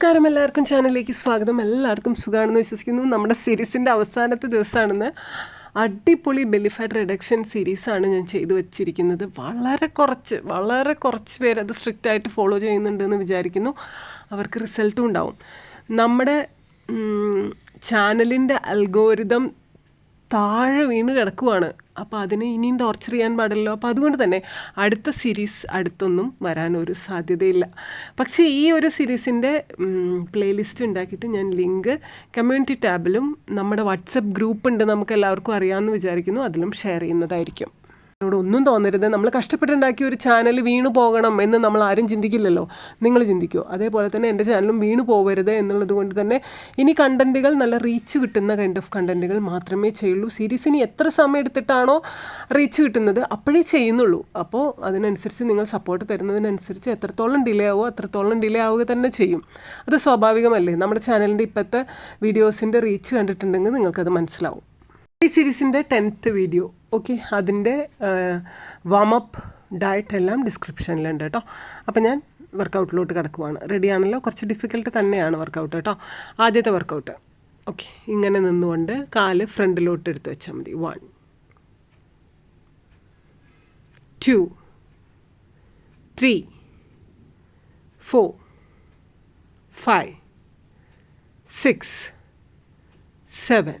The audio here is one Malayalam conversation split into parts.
നമസ്കാരം എല്ലാവർക്കും ചാനലിലേക്ക് സ്വാഗതം. എല്ലാവർക്കും സുഖമാണെന്ന് വിശ്വസിക്കുന്നു. നമ്മുടെ സീരീസിന്റെ അവസാനത്തെ ദിവസമാണെന്ന് അടിപൊളി ബെലിഫാറ്റ് റിഡക്ഷൻ സീരീസാണ് ഞാൻ ചെയ്തു വച്ചിരിക്കുന്നത്. വളരെ കുറച്ച് വളരെ കുറച്ച് പേര് അത് സ്ട്രിക്റ്റ് ആയിട്ട് ഫോളോ ചെയ്യുന്നുണ്ടെന്ന് വിചാരിക്കുന്നു. അവർക്ക് റിസൾട്ടും ഉണ്ടാവും. നമ്മുടെ ചാനലിന്റെ അൽഗോരിതം താഴെ വീണ് കിടക്കുവാണ്. അപ്പോൾ അതിനെ ഇനിയും ടോർച്ചർ ചെയ്യാൻ പാടില്ലല്ലോ. അപ്പോൾ അതുകൊണ്ട് തന്നെ അടുത്ത സീരീസ് അടുത്തൊന്നും വരാൻ ഒരു സാധ്യതയില്ല. പക്ഷേ ഈ ഒരു സീരീസിന്റെ പ്ലേലിസ്റ്റ് ഉണ്ടാക്കിയിട്ട് ഞാൻ ലിങ്ക് കമ്മ്യൂണിറ്റി ടാബിലും നമ്മുടെ വാട്സപ്പ് ഗ്രൂപ്പ് ഉണ്ട് നമുക്ക് എല്ലാവർക്കും അറിയാമെന്ന് വിചാരിക്കുന്നു. അതിലും ഷെയർ ചെയ്യുന്നതായിരിക്കും. എന്നോട് ഒന്നും തോന്നരുത്. നമ്മൾ കഷ്ടപ്പെട്ടുണ്ടാക്കിയ ഒരു ചാനൽ വീണു പോകണം എന്ന് നമ്മൾ ആരും ചിന്തിക്കില്ലല്ലോ. നിങ്ങൾ ചിന്തിക്കുമോ അതേപോലെ തന്നെ എന്റെ ചാനലും വീണു പോകരുത് എന്നുള്ളത് കൊണ്ട് തന്നെ ഇനി കണ്ടന്റുകൾ നല്ല റീച്ച് കിട്ടുന്ന കൈൻഡ് ഓഫ് കണ്ടന്റുകൾ മാത്രമേ ചെയ്യുള്ളൂ. സീരീസ് ഇനി എത്ര സമയം എടുത്തിട്ടാണോ റീച്ച് കിട്ടുന്നത്? അപ്പോഴേ ചെയ്യുന്നുള്ളൂ. അപ്പോൾ അതിനനുസരിച്ച് നിങ്ങൾ സപ്പോർട്ട് തരുന്നതിനനുസരിച്ച് എത്രത്തോളം ഡിലേ ആവുമോ അത്രത്തോളം ഡിലേ ആവുക തന്നെ ചെയ്യും. അത് സ്വാഭാവികമല്ലേ? നമ്മുടെ ചാനലിന്റെ ഇപ്പോഴത്തെ വീഡിയോസിന്റെ റീച്ച് കണ്ടിട്ടുണ്ടെങ്കിൽ നിങ്ങൾക്കത് മനസ്സിലാവും. ഈ സീരീസിന്റെ ടെൻത്ത് വീഡിയോ. ഓക്കെ അതിന്റെ വാമപ്പ് ഡയറ്റ് എല്ലാം ഡിസ്ക്രിപ്ഷനിലുണ്ട് കേട്ടോ. അപ്പോൾ ഞാൻ വർക്കൗട്ടിലോട്ട് കിടക്കുവാണ്. റെഡിയാണല്ലോ കുറച്ച് ഡിഫിക്കൽട്ട് തന്നെയാണ് വർക്കൗട്ട് കേട്ടോ. ആദ്യത്തെ വർക്കൗട്ട് ഓക്കെ ഇങ്ങനെ നിന്നുകൊണ്ട് കാൽ ഫ്രണ്ടിലോട്ട് എടുത്ത് വെച്ചാൽ മതി. One two three four five six seven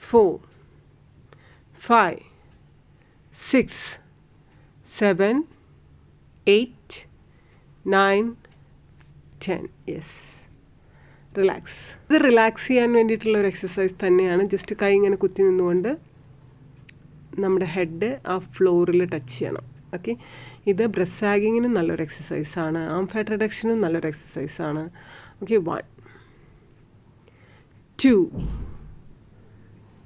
four, five, six, seven, eight, nine, ten yes relax ഇത് റിലാക്സ് ചെയ്യാൻ വേണ്ടിയിട്ടുള്ള ഒരു എക്സസൈസ് തന്നെയാണ്. ജസ്റ്റ് കൈ ഇങ്ങനെ കുത്തി നിന്നുകൊണ്ട് നമ്മുടെ ഹെഡ് ആ ഫ്ലോറിൽ ടച്ച് ചെയ്യണം. ഓക്കെ ഇത് ബ്രസ് സാഗിങ്ങിനും നല്ലൊരു എക്സസൈസാണ് ആം ഫാറ്റ് റിഡക്ഷനും നല്ലൊരു എക്സസൈസാണ് okay one two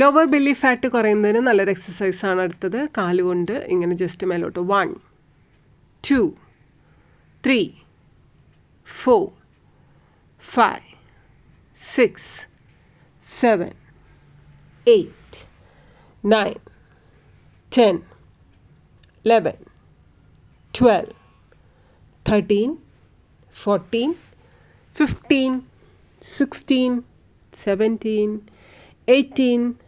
Lower belly fat കുറയുന്നതിന് നല്ലൊരു എക്സസൈസാണ് അടുത്തത്. കാലുകൊണ്ട് ഇങ്ങനെ ജസ്റ്റ് മേലോട്ട്. One two three four five six seven eight nine ten eleven twelve thirteen fourteen fifteen sixteen 17, 18,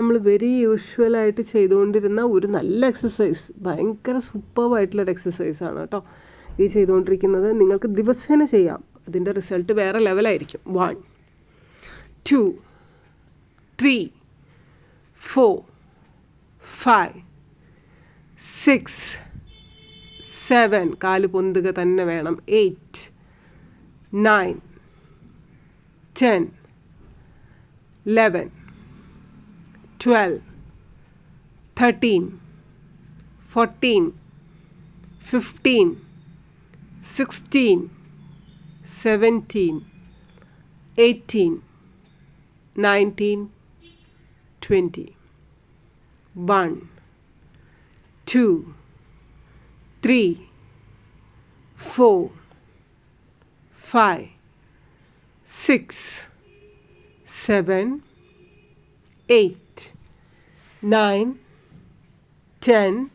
നമ്മൾ വെരി യൂഷ്വലായിട്ട് ചെയ്തുകൊണ്ടിരുന്ന ഒരു നല്ല എക്സസൈസ് ഭയങ്കര സൂപ്പർവായിട്ടുള്ളൊരു എക്സസൈസാണ് കേട്ടോ. ഈ ചെയ്തുകൊണ്ടിരിക്കുന്നത് നിങ്ങൾക്ക് ദിവസേന ചെയ്യാം. അതിന്റെ റിസൾട്ട് വേറെ ലെവലായിരിക്കും one two three four five six seven കാൽ പൊന്തുക തന്നെ വേണം. Eight nine ten eleven 12 13 14 15 16 17 18 19 20 1 2 3 4 5 6 7 8 nine ten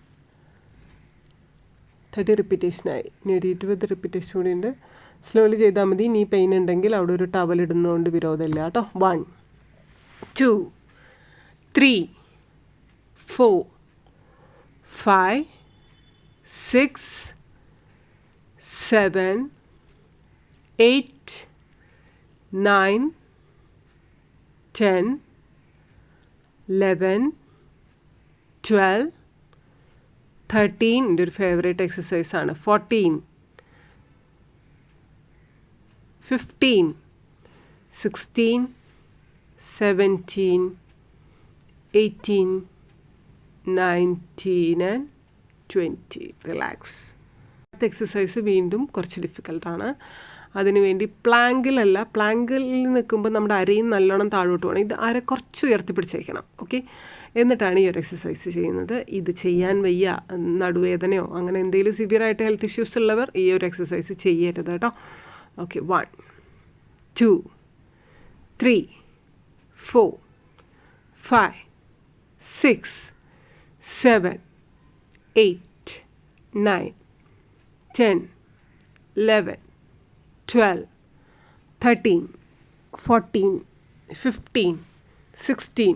thirty റിപ്പീറ്റേഷനായി ഇനി ഒരു ഇരുപത് റിപ്പീറ്റേഷൻ കൂടി ഉണ്ട്. സ്ലോലി ചെയ്താൽ മതി. ഇനി പെയിൻ ഉണ്ടെങ്കിൽ അവിടെ ഒരു ടവൽ ഇടുന്നതുകൊണ്ട് വിരോധമില്ല കേട്ടോ. One two three four five six seven eight nine ten eleven twelve thirteen എന്റെ ഒരു ഫേവറേറ്റ് ആണ്. Fourteen fifteen sixteen seventeen eighteen nineteen and twenty relax അടുത്ത എക്സസൈസ് വീണ്ടും കുറച്ച് ഡിഫിക്കൽട്ടാണ് അതിനുവേണ്ടി പ്ലാങ്കിലല്ല പ്ലാങ്കിൽ നിൽക്കുമ്പോൾ നമ്മുടെ അരയും നല്ലോണം താഴോട്ട് പോകണം. ഇത് അര കുറച്ച് ഉയർത്തിപ്പിടിച്ചേക്കണം ഓക്കെ എന്നിട്ടാണ് ഈ ഒരു എക്സസൈസ് ചെയ്യുന്നത്. ഇത് ചെയ്യാൻ വയ്യ നടുവേദനയോ അങ്ങനെ എന്തെങ്കിലും സിവിയറായിട്ട് ഹെൽത്ത് ഇഷ്യൂസ് ഉള്ളവർ ഈ ഒരു എക്സസൈസ് ചെയ്യരുത് കേട്ടോ. Okay one two three four five six seven eight nine ten eleven twelve thirteen fourteen fifteen sixteen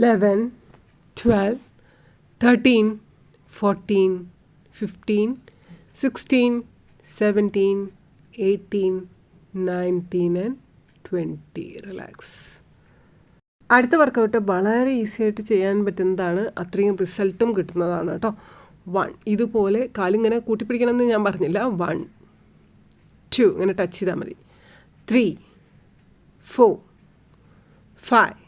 Eleven twelve thirteen fourteen fifteen sixteen seventeen eighteen nineteen and twenty relax അടുത്ത വർക്കൗട്ട് വളരെ ഈസി ആയിട്ട് ചെയ്യാൻ പറ്റുന്നതാണ്. അത്രയും റിസൾട്ടും കിട്ടുന്നതാണ് കേട്ടോ. വൺ ഇതുപോലെ കാലിങ്ങനെ കൂട്ടിപ്പിടിക്കണമെന്ന് ഞാൻ പറഞ്ഞില്ല. വൺ ടു ഇങ്ങനെ ടച്ച് ചെയ്താൽ മതി. Three four five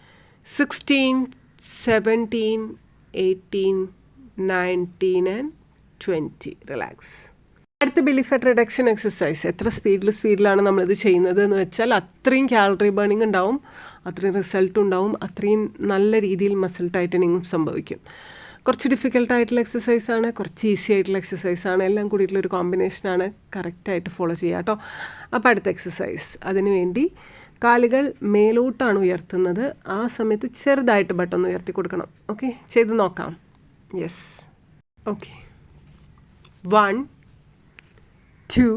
16, 17, 18, 19 and 20. Relax അടുത്ത ബിലി ഫാറ്റ് റിഡക്ഷൻ എക്സസൈസ് എത്ര സ്പീഡിൽ സ്പീഡിലാണ് നമ്മളിത് ചെയ്യുന്നത് എന്ന് വെച്ചാൽ അത്രയും കാലറി ബേണിംഗ് ഉണ്ടാവും അത്രയും റിസൾട്ട് ഉണ്ടാവും അത്രയും നല്ല രീതിയിൽ മസിൽ ടൈറ്റനിങ്ങും സംഭവിക്കും. കുറച്ച് ഡിഫിക്കൽട്ടായിട്ടുള്ള എക്സസൈസാണ് കുറച്ച് ഈസി ആയിട്ടുള്ള എക്സസൈസാണ് എല്ലാം കൂടിയിട്ടുള്ള ഒരു കോമ്പിനേഷനാണ് കറക്റ്റായിട്ട് ഫോളോ ചെയ്യുക കേട്ടോ അപ്പോൾ അടുത്ത എക്സസൈസ് അതിനുവേണ്ടി കാലുകൾ മേലോട്ടാണ് ഉയർത്തുന്നത്. ആ സമയത്ത് ചെറുതായിട്ട് ബട്ടൺ ഉയർത്തി കൊടുക്കണം. ഓക്കെ ചെയ്ത് നോക്കാം. Yes okay one two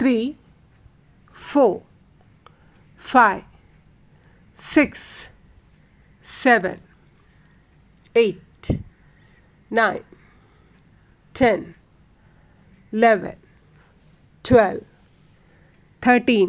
three four five six seven eight nine ten eleven twelve thirteen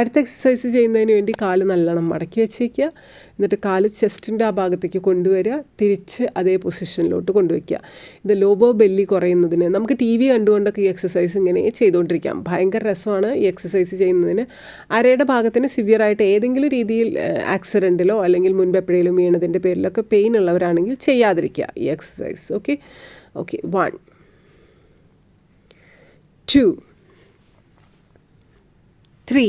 അടുത്ത എക്സസൈസ് ചെയ്യുന്നതിന് വേണ്ടി കാൽ നല്ലോണം മടക്കി വെച്ചേക്കുക. എന്നിട്ട് കാൽ ചെസ്റ്റിന്റെ ആ ഭാഗത്തേക്ക് കൊണ്ടുവരിക. തിരിച്ച് അതേ പൊസിഷനിലോട്ട് കൊണ്ടുവയ്ക്കുക. ഇത് ലോബോ ബെല്ലി കുറയുന്നതിന് നമുക്ക് ടി വി കണ്ടുകൊണ്ടൊക്കെ ഈ എക്സസൈസ് ഇങ്ങനെ ചെയ്തുകൊണ്ടിരിക്കാം. ഭയങ്കര രസമാണ് ഈ എക്സസൈസ് ചെയ്യുന്നതിന്. അരയുടെ ഭാഗത്തിന് സിവിയറായിട്ട് ഏതെങ്കിലും രീതിയിൽ ആക്സിഡന്റിലോ അല്ലെങ്കിൽ മുൻപ് എപ്പോഴേലും വീണതിന്റെ പേരിലൊക്കെ പെയിൻ ഉള്ളവരാണെങ്കിൽ ചെയ്യാതിരിക്കുക ഈ exercise okay okay one two three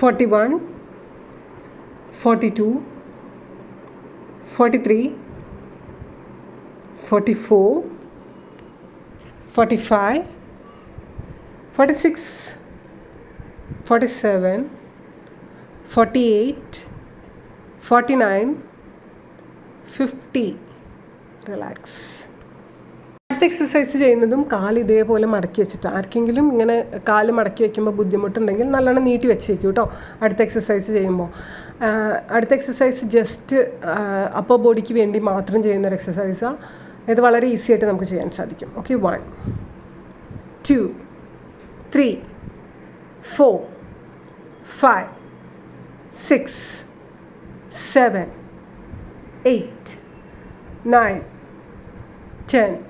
41 42 43 44 45 46 47 48 49 50 relax അടുത്ത എക്സസൈസ് ചെയ്യുന്നതും കാൽ ഇതേപോലെ മടക്കി വെച്ചിട്ട് ആർക്കെങ്കിലും ഇങ്ങനെ കാൽ മടക്കി വെക്കുമ്പോൾ ബുദ്ധിമുട്ടുണ്ടെങ്കിൽ നല്ലോണം നീട്ടി വെച്ചേക്കും കേട്ടോ അടുത്ത എക്സസൈസ് ചെയ്യുമ്പോൾ അടുത്ത എക്സസൈസ് ജസ്റ്റ് അപ്പർ ബോഡിക്ക് വേണ്ടി മാത്രം ചെയ്യുന്ന ഒരു എക്സസൈസാണ് ഇത് വളരെ ഈസി ആയിട്ട് നമുക്ക് ചെയ്യാൻ സാധിക്കും. Okay one two three four five six seven eight nine ten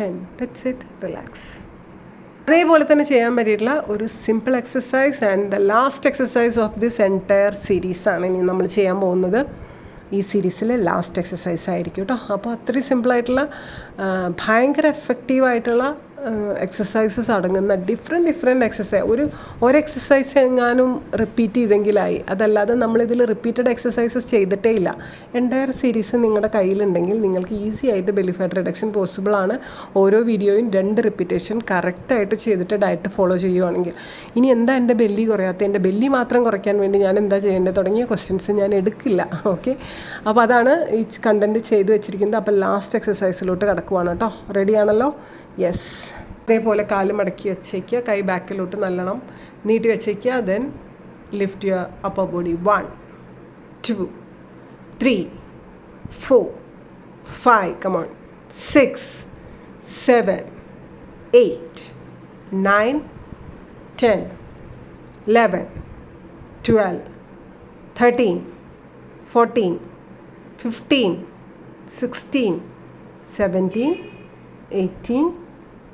ten that's it relax അതേപോലെ തന്നെ ചെയ്യാൻ പറ്റിയിട്ടുള്ള ഒരു simple exercise and the last exercise of this entire സീരീസാണ് ഇനി നമ്മൾ ചെയ്യാൻ പോകുന്നത്. ഈ സീരീസിലെ ലാസ്റ്റ് എക്സസൈസ് ആയിരിക്കും കേട്ടോ അപ്പോൾ അത്രയും സിമ്പിളായിട്ടുള്ള ഭയങ്കര എഫക്റ്റീവായിട്ടുള്ള എക്സസൈസസ് അടങ്ങുന്ന ഡിഫറെന്റ് ഡിഫറെന്റ് എക്സസൈസ് ഒരു ഒരു എക്സസൈസ് എങ്ങാനും റിപ്പീറ്റ് ചെയ്തെങ്കിലായി. അതല്ലാതെ നമ്മളിതിൽ റിപ്പീറ്റഡ് എക്സസൈസസ് ചെയ്തിട്ടേ ഇല്ല എന്റയർ സീരീസ് നിങ്ങളുടെ കയ്യിലുണ്ടെങ്കിൽ നിങ്ങൾക്ക് ഈസി ആയിട്ട് ബെല്ലി ഫാറ്റ് റിഡക്ഷൻ പോസിബിളാണ് ഓരോ വീഡിയോയും രണ്ട് റിപ്പീറ്റേഷൻ കറക്റ്റായിട്ട് ചെയ്തിട്ട് ഡയറ്റ് ഫോളോ ചെയ്യുവാണെങ്കിൽ. ഇനി എന്താ എന്റെ ബെല്ലി കുറയാത്ത എന്റെ ബെല്ലി മാത്രം കുറയ്ക്കാൻ വേണ്ടി ഞാൻ എന്താ ചെയ്യേണ്ടത്? തുടങ്ങിയ ക്വസ്റ്റ്യൻസ് ഞാൻ എടുക്കില്ല. ഓക്കെ അപ്പോൾ അതാണ് ഈ കണ്ടന്റ് ചെയ്ത് വെച്ചിരിക്കുന്നത്. അപ്പോൾ ലാസ്റ്റ് എക്സസൈസിലോട്ട് കിടക്കുവാണ് കേട്ടോ. റെഡി ആണല്ലോ? യെസ് അതേപോലെ കാൽ മടക്കി വെച്ചേക്കുക കൈ ബാക്കിലോട്ട് നല്ലോണം നീട്ടി വെച്ചേക്കുക then lift your upper body one two three four five come on six seven eight nine ten eleven twelve thirteen fourteen fifteen sixteen seventeen eighteen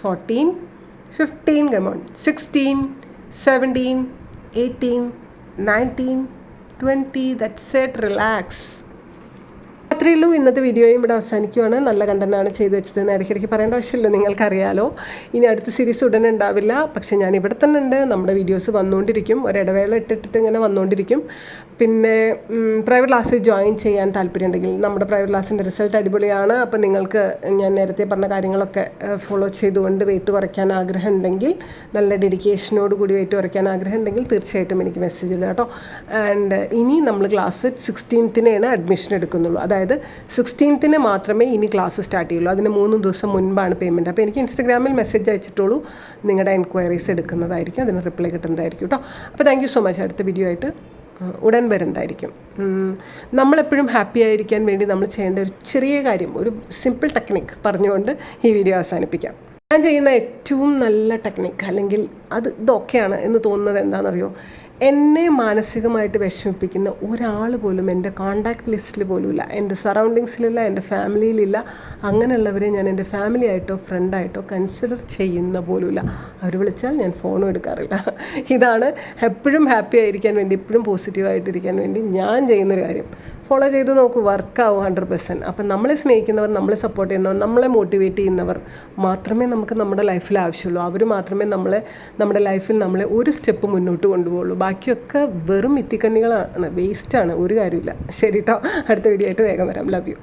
fourteen fifteen come on sixteen seventeen eighteen nineteen twenty that's it relax അത്രയേ ഉള്ളൂ ഇന്നത്തെ വീഡിയോയും ഇവിടെ അവസാനിക്കുവാണ്. നല്ല കണ്ടന്റാണ് ചെയ്തു വെച്ചത് എന്ന് ഇടയ്ക്കിടയ്ക്ക് പറയേണ്ട ആവശ്യമില്ല. നിങ്ങൾക്കറിയാലോ. ഇനി അടുത്ത സീരീസ് ഉടനെ ഉണ്ടാവില്ല. പക്ഷേ ഞാൻ ഇവിടെ തന്നെ ഉണ്ട്. നമ്മുടെ വീഡിയോസ് വന്നുകൊണ്ടിരിക്കും. ഒരിടവേള ഇട്ടിട്ടിട്ട് ഇങ്ങനെ വന്നുകൊണ്ടിരിക്കും. പിന്നെ പ്രൈവറ്റ് ക്ലാസ്സിൽ ജോയിൻ ചെയ്യാൻ താല്പര്യമുണ്ടെങ്കിൽ നമ്മുടെ പ്രൈവറ്റ് ക്ലാസ്സിന്റെ റിസൾട്ട് അടിപൊളിയാണ്. അപ്പോൾ നിങ്ങൾക്ക് ഞാൻ നേരത്തെ പറഞ്ഞ കാര്യങ്ങളൊക്കെ ഫോളോ ചെയ്തുകൊണ്ട് വെയിറ്റ് കുറയ്ക്കാൻ ആഗ്രഹം ഉണ്ടെങ്കിൽ നല്ല ഡെഡിക്കേഷനോട് കൂടി വെയിറ്റ് കുറയ്ക്കാൻ ആഗ്രഹം ഉണ്ടെങ്കിൽ തീർച്ചയായിട്ടും എനിക്ക് മെസ്സേജ് ഇടുക കേട്ടോ. ആൻഡ് ഇനി നമ്മൾ ക്ലാസ് സിക്സ്റ്റീൻത്തിനാണ് അഡ്മിഷൻ എടുക്കുന്നുള്ളൂ. അതായത് സിക്സ്റ്റീൻത്തിന് മാത്രമേ ഇനി ക്ലാസ് സ്റ്റാർട്ട് ചെയ്യുള്ളൂ. അതിന് മൂന്ന് ദിവസം മുൻപാണ് പേയ്മെന്റ് അപ്പോൾ എനിക്ക് ഇൻസ്റ്റഗ്രാമിൽ മെസ്സേജ് അയച്ചിട്ടുള്ളൂ. നിങ്ങളുടെ എൻക്വയറീസ് എടുക്കുന്നതായിരിക്കും. അതിന് റിപ്ലൈ കിട്ടുന്നതായിരിക്കും കേട്ടോ അപ്പോൾ താങ്ക് സോ മച്ച് അടുത്ത വീഡിയോ ആയിട്ട് ഉടൻ വരുന്നതായിരിക്കും. നമ്മളെപ്പോഴും ഹാപ്പി ആയിരിക്കാൻ വേണ്ടി നമ്മൾ ചെയ്യേണ്ട ഒരു ചെറിയ കാര്യം ഒരു സിമ്പിൾ ടെക്നിക്ക് പറഞ്ഞുകൊണ്ട് ഈ വീഡിയോ അവസാനിപ്പിക്കാം. ഞാൻ ചെയ്യുന്ന ഏറ്റവും നല്ല ടെക്നിക്ക് അല്ലെങ്കിൽ അത് ഇതൊക്കെയാണ് എന്ന് തോന്നുന്നത് എന്താണെന്നറിയോ? എന്നെ മാനസികമായിട്ട് വിഷമിപ്പിക്കുന്ന ഒരാൾ പോലും എന്റെ കോണ്ടാക്ട് ലിസ്റ്റിൽ പോലുമില്ല. എന്റെ സറൗണ്ടിങ്സിലില്ല എന്റെ ഫാമിലിയിലില്ല അങ്ങനെയുള്ളവരെ ഞാൻ എന്റെ ഫാമിലി ആയിട്ടോ ഫ്രണ്ടായിട്ടോ കൺസിഡർ ചെയ്യുന്ന പോലുമില്ല. അവർ വിളിച്ചാൽ ഞാൻ ഫോണും എടുക്കാറില്ല. ഇതാണ് എപ്പോഴും ഹാപ്പി ആയിരിക്കാൻ വേണ്ടി എപ്പോഴും പോസിറ്റീവായിട്ടിരിക്കാൻ വേണ്ടി ഞാൻ ചെയ്യുന്നൊരു കാര്യം. ഫോളോ ചെയ്ത് നോക്കൂ വർക്കാവും ഹൺഡ്രഡ് പെർസെന്റ് അപ്പം നമ്മളെ സ്നേഹിക്കുന്നവർ നമ്മളെ സപ്പോർട്ട് ചെയ്യുന്നവർ നമ്മളെ മോട്ടിവേറ്റ് ചെയ്യുന്നവർ മാത്രമേ നമുക്ക് നമ്മുടെ ലൈഫിൽ ആവശ്യമുള്ളൂ. അവർ മാത്രമേ നമ്മളെ നമ്മുടെ ലൈഫിൽ നമ്മളെ ഒരു സ്റ്റെപ്പ് മുന്നോട്ട് കൊണ്ടുപോകുള്ളൂ. ബാക്കിയൊക്കെ വെറും ഇത്തിക്കണ്ണികളാണ് വേസ്റ്റാണ് ഒരു കാര്യമില്ല ശരി കേട്ടോ അടുത്ത വീഡിയോ ആയിട്ട് വേഗം വരാം. Love you